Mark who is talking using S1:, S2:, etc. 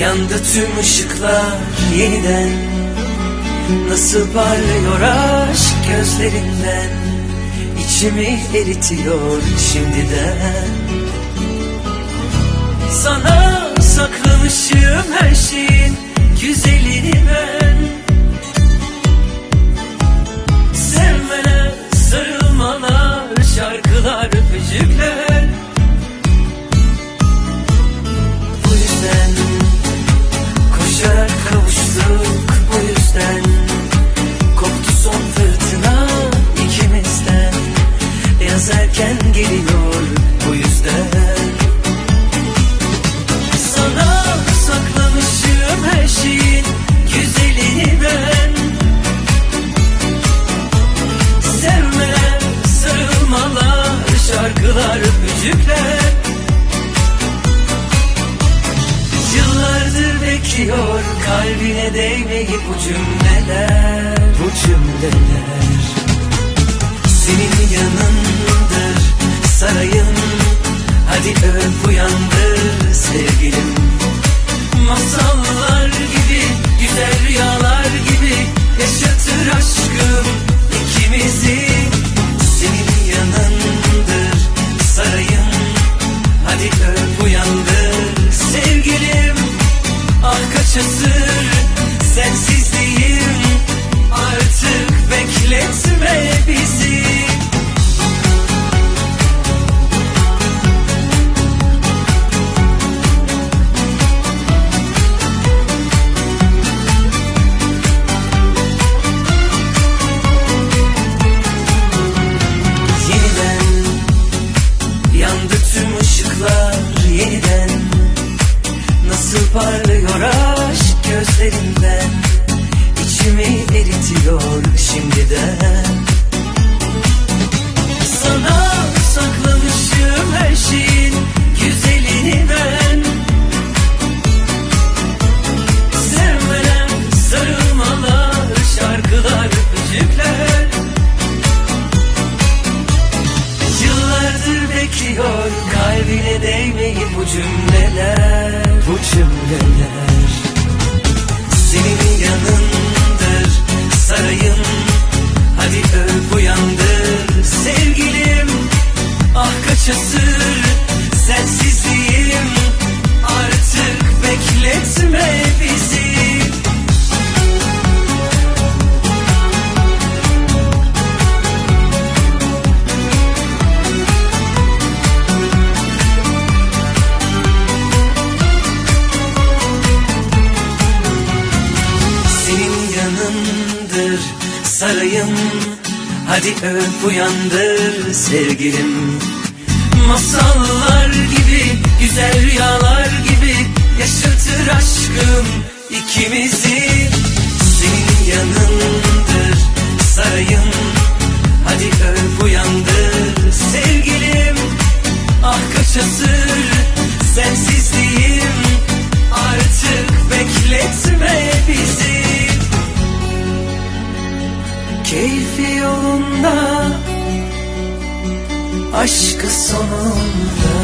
S1: Yandı tüm ışıklar yeniden. Nasıl parlıyor aşk gözlerinden? İçimi eritiyor şimdiden. Sana saklamışım her şeyin güzelini ben düşüyor kalbine değmeyin bu cümleler Bu cümleler. cümleler Senin yanındır sarayım. Hadi öp uyandır sevgilim. Ah kaçasın Hadi öp uyandır sevgilim. Masallar gibi, güzel rüyalar gibi aşkı sonunda.